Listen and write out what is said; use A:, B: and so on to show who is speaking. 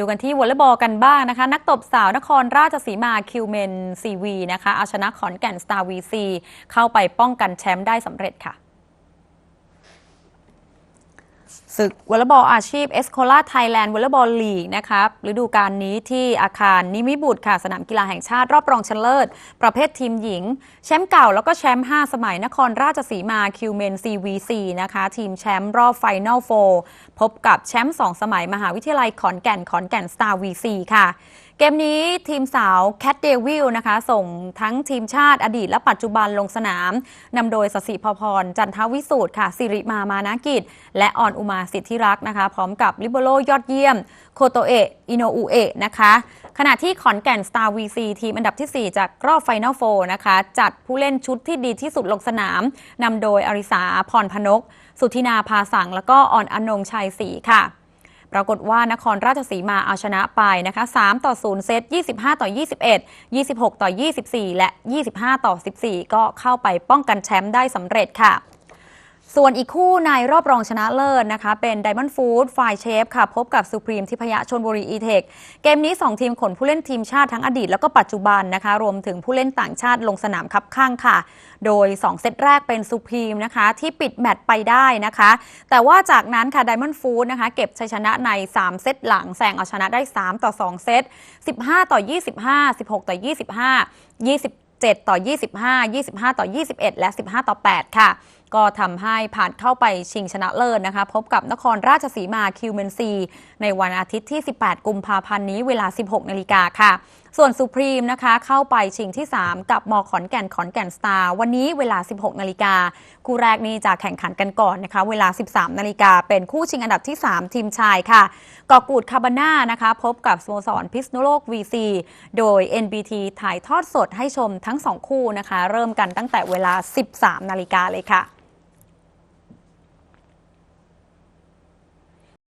A: ดูกันที่วอลเลย์บอลกันบ้างนะคะ นักตบสาวนครราชสีมาคิวเมนซีวีนะคะเอาชนะขอนแก่นสตาร์วีซีเข้าไปป้องกันแชมป์ได้สำเร็จค่ะศึกวอลเลย์บอลอาชีพเอสโคลาไทยแลนด์วอลเลย์บอลลีกนะครับฤดูกาลนี้ที่อาคารนิมิบุตรค่ะ สนามกีฬาแห่งชาติรอบรองชนะเลิศ ประเภททีมหญิง แชมป์เก่าแล้วก็แชมป์5สมัยนครราชสีมาคิวเมน CVC นะคะ ทีมแชมป์รอบไฟนอลโฟพบกับแชมป์2สมัยมหาวิทยาลัยขอนแก่นขอนแก่นสตาร์วีซีค่ะเกมนี้ทีมสาวแคทเดวิลนะคะ ส่งทั้งทีมชาติอดีตและปัจจุบันลงสนามนำโดยสสิพพรจันทวิสูตรค่ะสิริมามานากิจ และอ่อนอุมาสิทธิรักนะคะ พร้อมกับลิเบโรยอดเยี่ยม โคโตเอะอิโนอุเอะนะคะ ขณะที่ขอนแก่นสตาร์วีซีทีมอันดับที่ 4 จากรอบไฟนอลโฟนะคะ จัดผู้เล่นชุดที่ดีที่สุดลงสนามนำโดยอริสาพรพนก สุธินาพาสัง แล้วก็อ่อนอนงชัยศรีค่ะปรากฏว่านครราชสีมาเอาชนะไปนะคะ 3 ต่อ 0 เซต 25 ต่อ 21 26 ต่อ 24 และ 25 ต่อ 14 ก็เข้าไปป้องกันแชมป์ได้สำเร็จค่ะ ส่วนอีกคู่ในรอบรองชนะเลิศนะคะ เป็น Diamond Food ฝ่ายเชฟค่ะ พบกับสุพรีมทิพยะชนบุรีอีเทคเกมนี้ 2 ทีมขนผู้เล่นทีมชาติทั้งอดีตแล้วก็ปัจจุบันนะคะ รวมถึงผู้เล่นต่างชาติลงสนามคับข้างค่ะ โดย 2 เซตแรกเป็นสุพรีมนะคะ ที่ปิดแมตช์ไปได้นะคะ แต่ว่าจากนั้นค่ะ Diamond Food นะคะ เก็บชัยชนะใน 3 เซตหลังแซงเอาชนะได้ 3 ต่อ 2 เซต 15 ต่อ 25 16 ต่อ 25 27ต่อ 25 25 ต่อ 21 และ 15 ต่อ 8 ค่ะ ก็ทำให้ผ่านเข้าไปชิงชนะเลิศนะคะ พบกับนครราชสีมาคิวเมนซี ในวันอาทิตย์ที่ 18 กุมภาพันธ์นี้เวลา 16 นาฬิกาค่ะ ส่วนสุพรีมนะคะเข้าไปชิงที่ 3 กับมขอนแก่นขอนแก่นสตาร์วันนี้เวลา 16 นาฬิกาคู่แรกนี้จะแข่งขันกันก่อนนะคะ เวลา 13 นาฬิกาเป็นคู่ชิงอันดับที่ 3 ทีมชายค่ะกอกูดคาบาน่านะคะ พบกับสโมสรพิษณุโลก VC โดย NBT ถ่ายทอดสดให้ชมทั้ง 2 คู่นะคะ เริ่มกันตั้งแต่เวลา 13 นาฬิกาเลยค่ะ